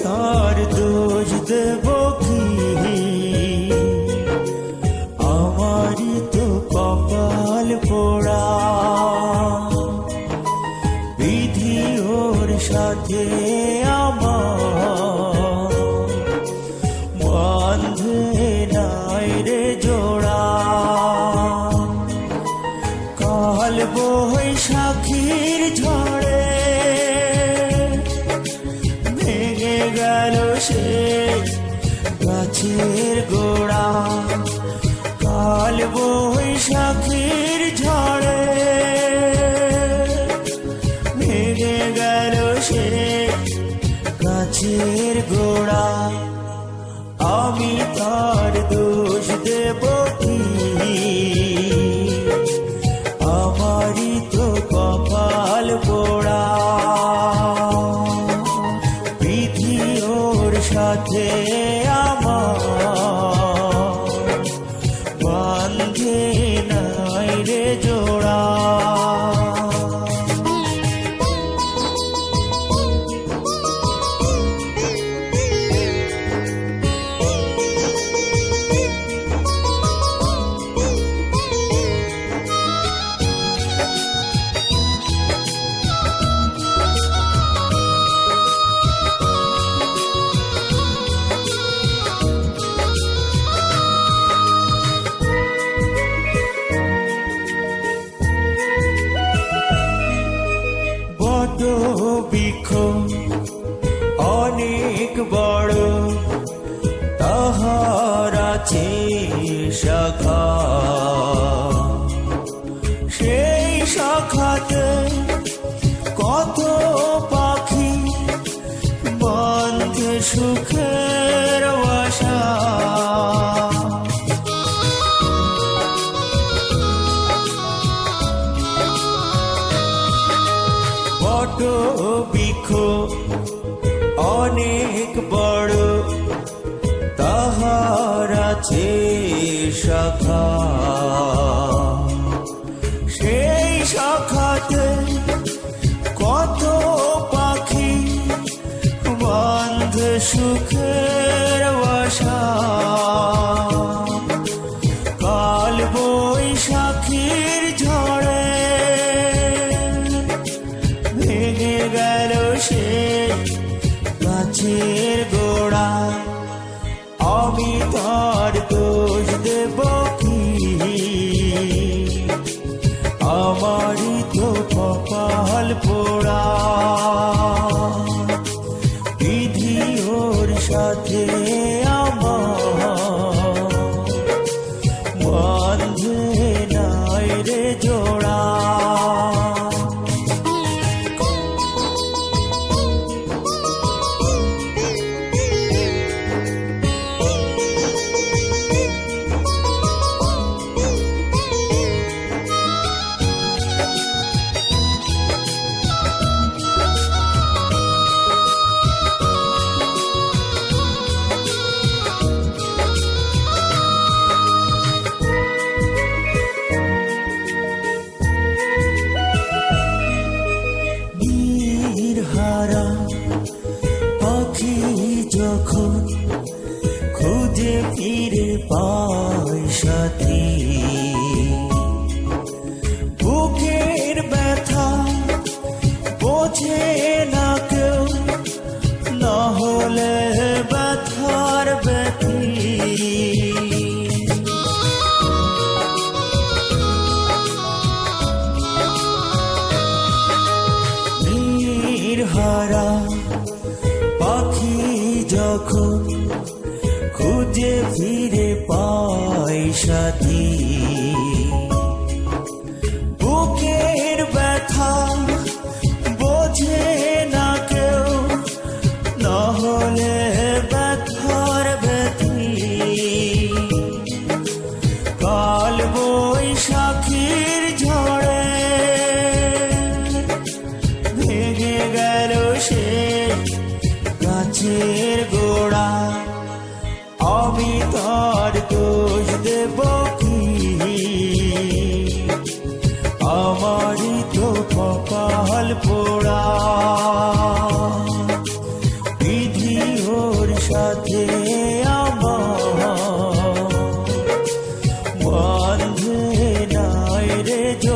তার দোষ দেবো সেই গাছের গোড়া কাল বৈশাখীর ঝড়ে। ভেঙে গেল সে গাছের সাথে বৃক্ষ অনেক বড় তাহার আছে শাখা। সেই শাখাতে কত পাখি বন্ধ সুখের অনেক বড়, তাহার আছে শাখা। সেই শাখাতে কত পাখি বন্ধ সুখের বাসা। কাল বৈশাখীর ঝড়ে আমি তার দোষ দেব কি? আমারই তো কপাল পোড়া। যখন খুঁজে ফিরে পায় সাথী, বুকের ব্যথা বোঝে না কেউ, না হলে ব্যথার ব্যথী। হারা যখন খুঁজে ফিরে পায় সাথী। জল পোড়া। বিধি ওর সাথে আমার। বান্ধে নাই রে জল